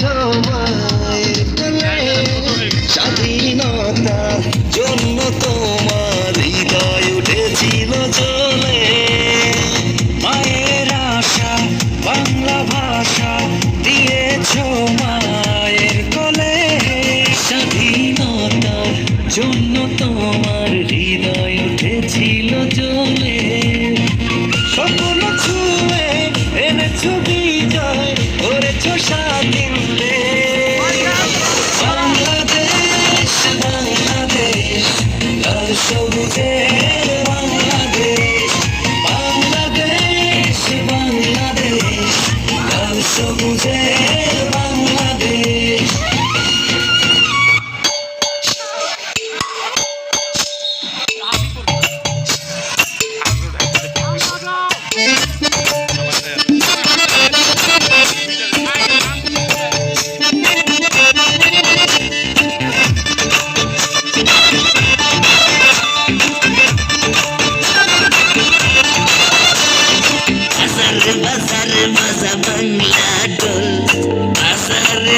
সময় স্বাধীনতা জন্য তোমার হৃদয় উঠেছিল চলে মায়ের আশা, বাংলা ভাষা দিয়েছ মায়ের কোলে। স্বাধীনতা জন্য তোমার হৃদয় করেছ স্বাধীনকে বাংলাদেশ বাংলাদেশ লাল সবুজের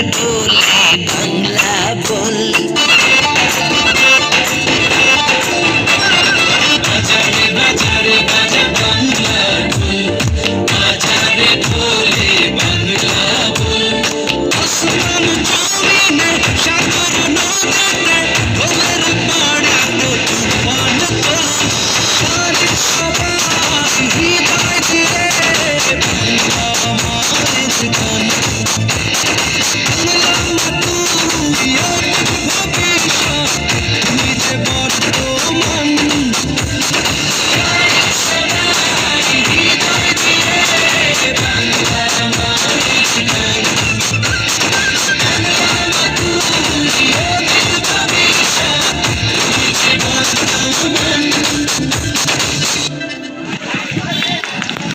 to